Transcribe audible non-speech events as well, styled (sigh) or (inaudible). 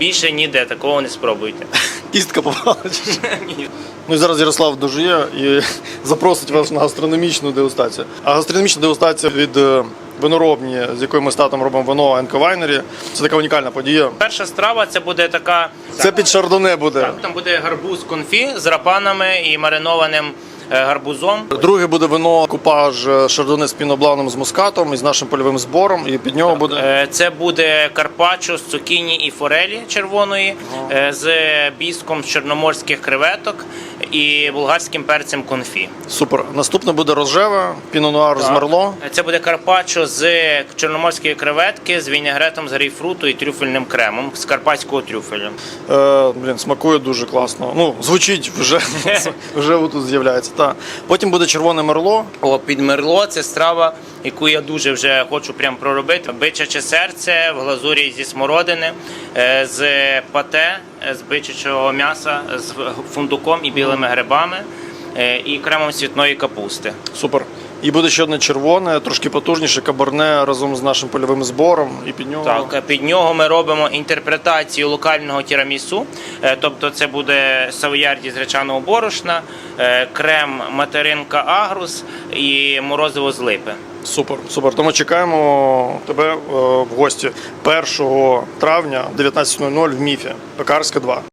Більше ніде такого не спробуйте. (laughs) Кістка попала. чи що? Ну і зараз Ярослав дожує і (laughs) запросить вас на гастрономічну дегустацію. А гастрономічна дегустація від е, виноробні, з якою ми з татом робимо вино Енко Вайнері. Це така унікальна подія. Перша страва це буде така. Це під шардоне буде. Там буде гарбуз конфі з рапанами і маринованим гарбузом. Друге буде вино купаж шардони з пінобланом з мускатом і з нашим польовим збором. І під нього буде Е, Це буде карпаччо з цукіні і форелі червоної е, з біском з чорноморських креветок і болгарським перцем конфі. супер. Наступне буде рожеве, пінонуар з мерло. Це буде карпаччо з чорноморської креветки з вінегретом з грейпфруту і трюфельним кремом з карпатського трюфелю. Е, блін, смакує дуже класно. Ну, звучить вже, (laughs) вже тут з'являється. Та. Потім буде червоне мерло. О, під мерло це страва, яку я дуже вже хочу прям проробити. Бичаче серце в глазурі зі смородини, з пате, е, з бичачого м'яса, з фундуком і білими грибами, е, і кремом світної капусти. Супер. І буде ще одне червоне, трошки потужніше, кабарне разом з нашим польовим збором. І під нього Так, е, під нього ми робимо інтерпретацію локального тірамісу, Е, тобто це буде савоярді з гречаного борошна, е, крем материнка агрус і морозиво з липи. супер. Супер. Тому чекаємо тебе в гості 1 травня 19.00 в міфі. Пекарська 2.